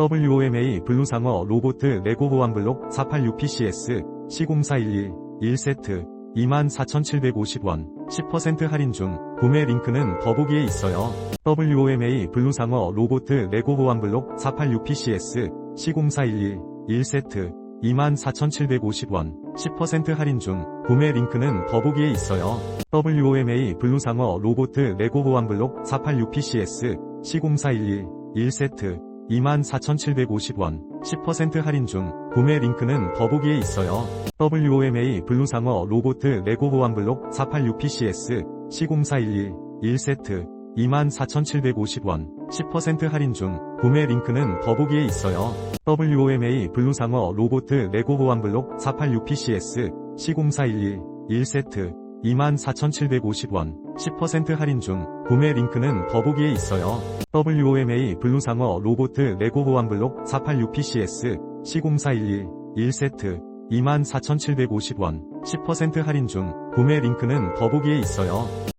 WOMA 블루상어 로보트 레고 보안블록 486PCS C0411 1세트 24,750원 10% 할인 중 구매 링크는 더보기에 있어요. WOMA 블루상어 로보트 레고 보안블록 486PCS C0411 1세트 24,750원 10% 할인 중 구매 링크는 더보기에 있어요. WOMA 블루상어 로보트 레고 보안블록 486PCS C0411 1세트 24,750원 10% 할인 중 구매 링크는 더보기에 있어요. WOMA 블루상어 로보트 레고 보안블록 486PCS C0411 1세트 24,750원 10% 할인 중 구매 링크는 더보기에 있어요. WOMA 블루상어 로보트 레고 보안블록 486PCS C0411 1세트 24,750원 10% 할인 중 구매 링크는 더보기에 있어요. WOMA 블루상어 로보트 레고 보안블록 486PCS C0411 1세트 24,750원 10% 할인 중 구매 링크는 더보기에 있어요.